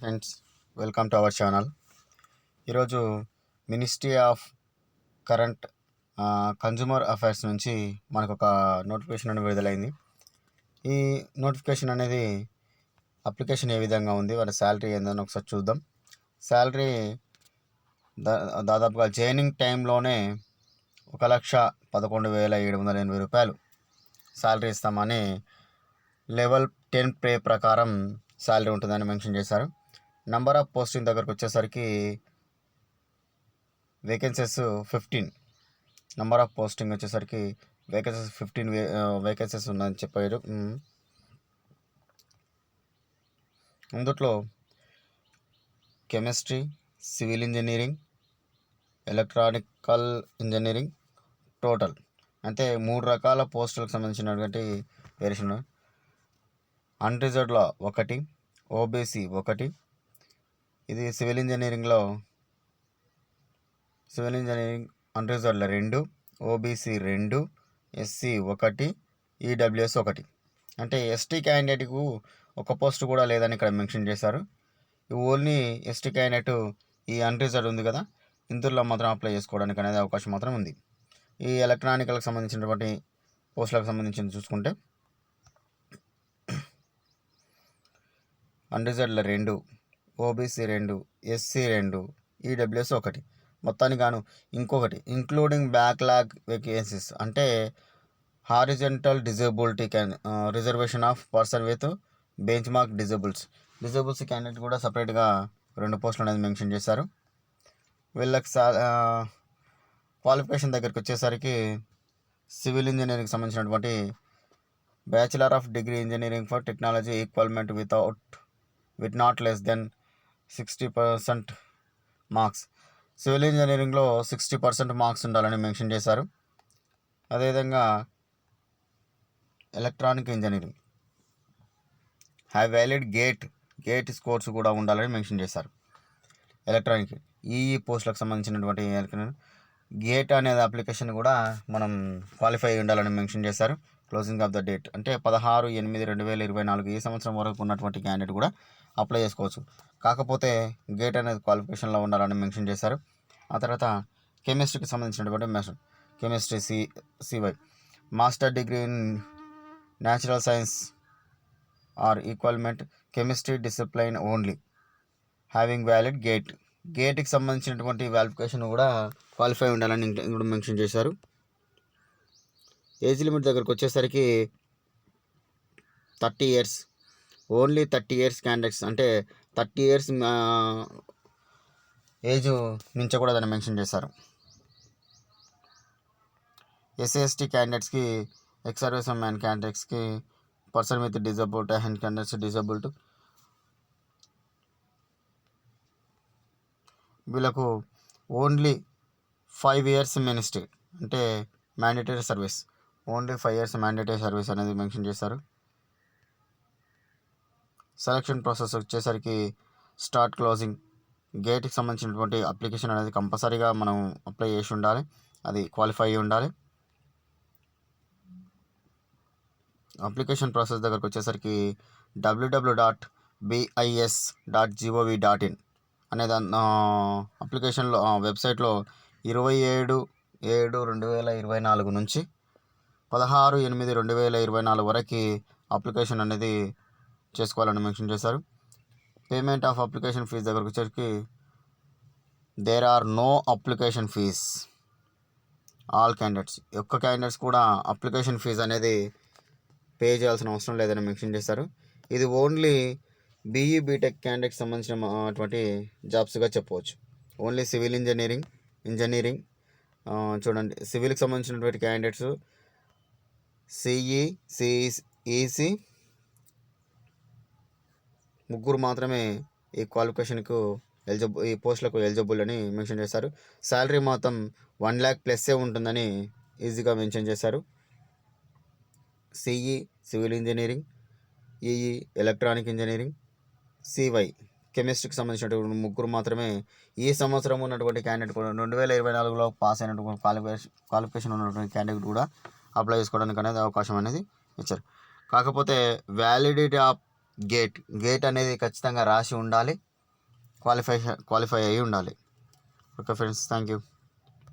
Friends welcome to our channel. ఈరోజు ministry of current consumer affairs నుంచి మనకు ఒక నోటిఫికేషన్ అనేది విడుదలైంది. ఈ నోటిఫికేషన్ అనేది అప్లికేషన్ ఏ విధంగా ఉంది వాళ్ళ శాలరీ ఏందని ఒకసారి చూద్దాం. శాలరీ దా దాదాపుగా జాయినింగ్ టైంలోనే ఒక లక్ష పదకొండు వేల ఏడు వందల ఎనభై రూపాయలు శాలరీ ఇస్తామని లెవెల్ టెన్ పే ప్రకారం శాలరీ ఉంటుందని మెన్షన్ చేశారు. నంబర్ ఆఫ్ పోస్టింగ్ దగ్గరకు వచ్చేసరికి vacancies fifteen number of posting వచ్చేసరికి వేకెన్సీస్ ఫిఫ్టీన్ వే వేకెన్సీస్ ఉందని చెప్పారు. అందుట్లో chemistry civil engineering electronical engineering total అంటే మూడు రకాల పోస్టులకు సంబంధించినటువంటి వేరియేషన్ అన్రిజర్వ్డ్లో ఒకటి ఓబీసీ ఒకటి ఇది సివిల్ ఇంజనీరింగ్లో సివిల్ ఇంజనీరింగ్ అన్రిజర్వ్డ్లో రెండు ఓబీసీ రెండు ఎస్సీ ఒకటి ఈడబ్ల్యూఎస్ ఒకటి. అంటే ఎస్టీ క్యాండిడేట్కు ఒక పోస్ట్ కూడా లేదని ఇక్కడ మెన్షన్ చేశారు. ఓన్లీ ఎస్టీ క్యాండిడేట్ ఈ అన్రిజర్వ్డ్ ఉంది కదా ఇందులో మాత్రం అప్లై చేసుకోవడానికి అనేది అవకాశం మాత్రం ఉంది. ఈ ఎలక్ట్రానికల్కి సంబంధించినటువంటి పోస్టులకు సంబంధించి చూసుకుంటే అన్రిజర్వ్డ్లో రెండు ఓబీసీ రెండు ఎస్సీ రెండు ఈడబ్ల్యూఎస్ ఒకటి. మొత్తానికి గాను ఇంకొకటి ఇంక్లూడింగ్ బ్యాక్లాగ్ వేకెన్సీస్. అంటే horizontal disability can reservation of person with benchmark disables. Disables candidate కూడా సపరేట్గా రెండు పోస్టులు అనేది మెన్షన్ చేశారు. వీళ్ళకి సా క్వాలిఫికేషన్ దగ్గరికి వచ్చేసరికి సివిల్ ఇంజనీరింగ్కి సంబంధించినటువంటి bachelor of degree engineering for technology equivalent without with not less than sixty percent marks. Civil ఇంజనీరింగ్లో సిక్స్టీ పర్సెంట్ మార్క్స్ ఉండాలని మెన్షన్ చేశారు. అదేవిధంగా electronic engineering. High valid GATE GATE scores కూడా ఉండాలని మెన్షన్ చేశారు. ఎలక్ట్రానిక్ ఈ పోస్టులకు సంబంధించినటువంటి గేట్ అనేది అప్లికేషన్ కూడా మనం క్వాలిఫై ఉండాలని మెన్షన్ చేశారు. క్లోజింగ్ ఆఫ్ ద డేట్ అంటే పదహారు ఎనిమిది రెండు వేల ఇరవై నాలుగు ఈ సంవత్సరం వరకు ఉన్నటువంటి క్యాండిడేట్ కూడా అప్లై చేసుకోవచ్చు. కాకపోతే గేట్ అనేది క్వాలిఫికేషన్లో ఉండాలని మెన్షన్ చేశారు. ఆ తర్వాత కెమిస్ట్రీకి సంబంధించినటువంటి machine chemistry C CY master degree in natural science or equivalent chemistry discipline only. Having valid GATE. గేట్కి సంబంధించినటువంటి క్వాలిఫికేషన్ కూడా క్వాలిఫై ఉండాలని ఇంకా కూడా మెన్షన్ చేశారు. ఏజ్ లిమిట్ దగ్గరకు వచ్చేసరికి thirty years only thirty years candidates అంటే థర్టీ ఇయర్స్ ఏజ్ మించకూడదని మెన్షన్ చేశారు. ఎస్సీ ఎస్టీ క్యాండిడేట్స్కి ఎక్స్ సర్వీస్ మ్యాన్ క్యాండిడేట్స్కి person with disabled hand candidates disabled వీళ్ళకు ఓన్లీ ఫైవ్ ఇయర్స్ మినిస్ట్రీ అంటే mandatory service only five years mandatory service అనేది mention చేశారు. Selection process వచ్చేసరికి స్టార్ట్ క్లోజింగ్ గేట్కి సంబంధించినటువంటి అప్లికేషన్ అనేది కంపల్సరీగా మనం అప్లై చేసి ఉండాలి. అది క్వాలిఫై అయి ఉండాలి. అప్లికేషన్ ప్రాసెస్ దగ్గరకు వచ్చేసరికి WW dot BIS dot GOV dot in అనే దాని అప్లికేషన్లో వెబ్సైట్లో ఇరవై ఏడు ఏడు రెండు వేల ఇరవై నాలుగు నుంచి పదహారు ఎనిమిది రెండు వేల ఇరవై నాలుగు వరకు అప్లికేషన్ అనేది చేసుకోవాలని మెన్షన్ చేశారు. పేమెంట్ ఆఫ్ అప్లికేషన్ ఫీజ్ దగ్గరకు వచ్చేసరికి there are no application fee all candidates ఒక్క క్యాండిడేట్స్ కూడా అప్లికేషన్ ఫీజ్ అనేది పే చేయాల్సిన అవసరం లేదని మెన్షన్ చేశారు. ఇది ఓన్లీ బీఈ బీటెక్ క్యాండిడేట్కి సంబంధించిన అటువంటి జాబ్స్గా చెప్పవచ్చు. ఓన్లీ సివిల్ ఇంజనీరింగ్ ఇంజనీరింగ్ చూడండి. సివిల్కి సంబంధించినటువంటి క్యాండిడేట్స్ సిఈ సిఈసి ముగ్గురు మాత్రమే ఈ క్వాలిఫికేషన్కు ఎలిజిబుల్ ఈ పోస్టులకు ఎలిజిబుల్ అని మెన్షన్ చేశారు. శాలరీ మాత్రం వన్ ల్యాక్ ప్లస్సే ఉంటుందని ఈజీగా మెన్షన్ చేశారు. CE civil engineering EE electronic engineering CY కెమిస్ట్రీకి సంబంధించినటువంటి ముగ్గురు మాత్రమే ఈ సంవత్సరం ఉన్నటువంటి క్యాండిడేట్ కూడా రెండు వేల ఇరవై నాలుగులో పాస్ అయినటువంటి క్వాలిఫికేషన్ క్వాలిఫికేషన్ ఉన్నటువంటి క్యాండిడేట్ కూడా అప్లై చేసుకోవడానికి అనేది అవకాశం అనేది ఇచ్చారు. కాకపోతే వ్యాలిడిటీ ఆఫ్ గేట్. గేట్ అనేది ఖచ్చితంగా రాసి ఉండాలి. క్వాలిఫై క్వాలిఫై అయ్యి ఉండాలి. Okay friends thank you